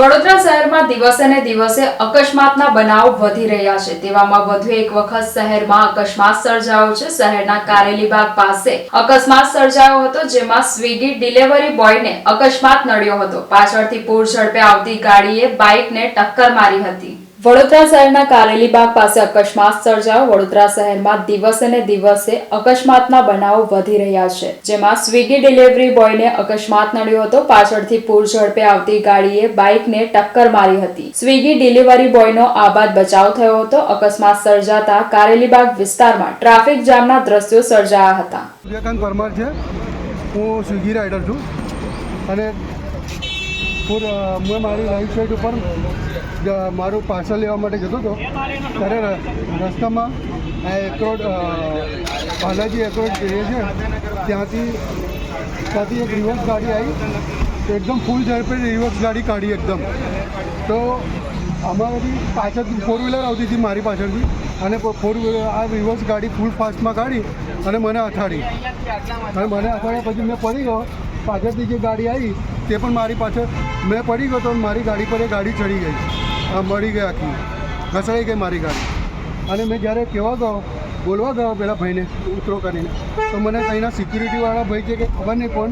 વડોદરા શહેરમાં દિવસે ને દિવસે અકસ્માતના બનાવ વધી રહ્યા છે. તેવામાં વધુ એક વખત શહેરમાં અકસ્માત સર્જાયો છે. શહેરના કારેલીબાગ પાસે અકસ્માત સર્જાયો હતો, જેમાં સ્વીગી ડિલિવરી બોયને અકસ્માત નડ્યો હતો. પાછળથી પૂર ઝડપે આવતી ગાડીએ બાઇકને ટક્કર મારી હતી. વડોદરા શહેરના કારેલીબાગ પાસે અકસ્માત સર્જાયો. વડોદરા શહેરમાં દિવસે ને દિવસે અકસ્માતના બનાવો વધી રહ્યા છે. જેમાં સ્વીગી ડિલિવરી બોયને અકસ્માત નડ્યો હતો. પાછળથી પૂર ઝડપે આવતી ગાડીએ બાઇકને ટક્કર મારી હતી. સ્વીગી ડિલિવરી બોયનો આબાદ બચાવ થયો હતો. અકસ્માત સર્જાતા કારેલીબાગ વિસ્તારમાં ટ્રાફિક જામના દ્રશ્યો સર્જાયા હતા. હું સ્વિગી રાઇડર છું. અને પૂર મેં મારી રાઈટ સાઈડ ઉપર મારું પાર્સલ લેવા માટે જતો હતો. ત્યારે રસ્તામાં આ એક્રોડ બાલાજી એક્રોડ એ છે. ત્યાંથી ત્યાંથી એક રિવર્સ ગાડી આવી. તો એકદમ ફૂલ ઝડપે રિવર્સ ગાડી કાઢી એકદમ. તો અમારાથી પાછળથી ફોર વ્હીલર આવતી હતી મારી પાછળથી. અને ફોર વ્હીલર આ રિવર્સ ગાડી ફૂલ ફાસ્ટમાં કાઢી અને મને અથાડી. અને મને અથાડ્યા પછી મેં પડી ગયો. પાછળથી જે ગાડી આવી તે પણ મારી પાછળ. મેં પડી ગયો તો મારી ગાડી પર એ ગાડી ચડી ગઈ. મળી ગઈ આખી. ઘસડાઈ ગઈ મારી ગાડી. અને મેં જ્યારે કહેવા ગયો, બોલવા ગયો પેલા ભાઈને ઉતરો કરીને, તો મને અહીંના સિક્યુરિટીવાળા ભાઈ છે કે, ખબર નહીં કોણ?